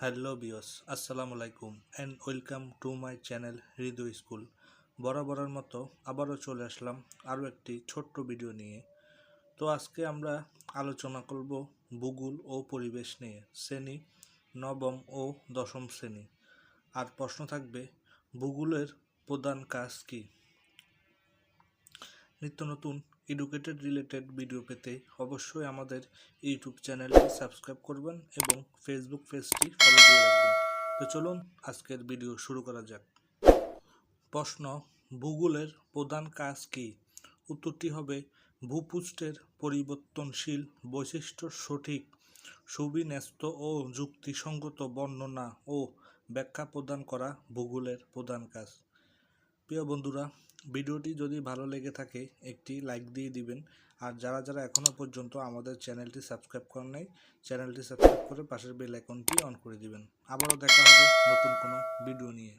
Hello বিয়স আসসালামু আলাইকুম and welcome to my channel Hridoy school বরাবরের মতো আবারও চলে আসলাম আরও একটি ছোট্ট ভিডিও নিয়ে। তো আজকে আমরা আলোচনা করব ভূগোল ও পরিবেশ নিয়ে, শ্রেণি, নবম ও দশম শ্রেণি। আর প্রশ্ন থাকবে, ভূগোলের প্রধান কাজ কী? নিত্য নতুন এডুকেটেড রিলেটেড ভিডিও পেতে অবশ্যই আমাদের ইউটিউব চ্যানেলটি সাবস্ক্রাইব করবেন এবং ফেসবুক পেজটি ফলো দিয়ে রাখবেন। তো চলুন আজকের ভিডিও শুরু করা যাক। প্রশ্ন, ভূগোলের প্রধান কাজ কী? উত্তরটি হবে, ভূপৃষ্ঠের পরিবর্তনশীল বৈশিষ্ট্য সঠিক, সুবিন্যস্ত ও যুক্তিসঙ্গত বর্ণনা ও ব্যাখ্যা প্রদান করা ভূগোলের প্রধান কাজ। প্রিয় বন্ধুরা, ভিডিওটি যদি ভালো লেগে থাকে, একটি লাইক দিয়ে দিবেন। আর যারা যারা এখনও পর্যন্ত আমাদের চ্যানেলটি সাবস্ক্রাইব করেন নাই, চ্যানেলটি সাবস্ক্রাইব করে পাশের বেল আইকনটি অন করে দিবেন। আবারও দেখা হবে নতুন কোনো ভিডিও নিয়ে।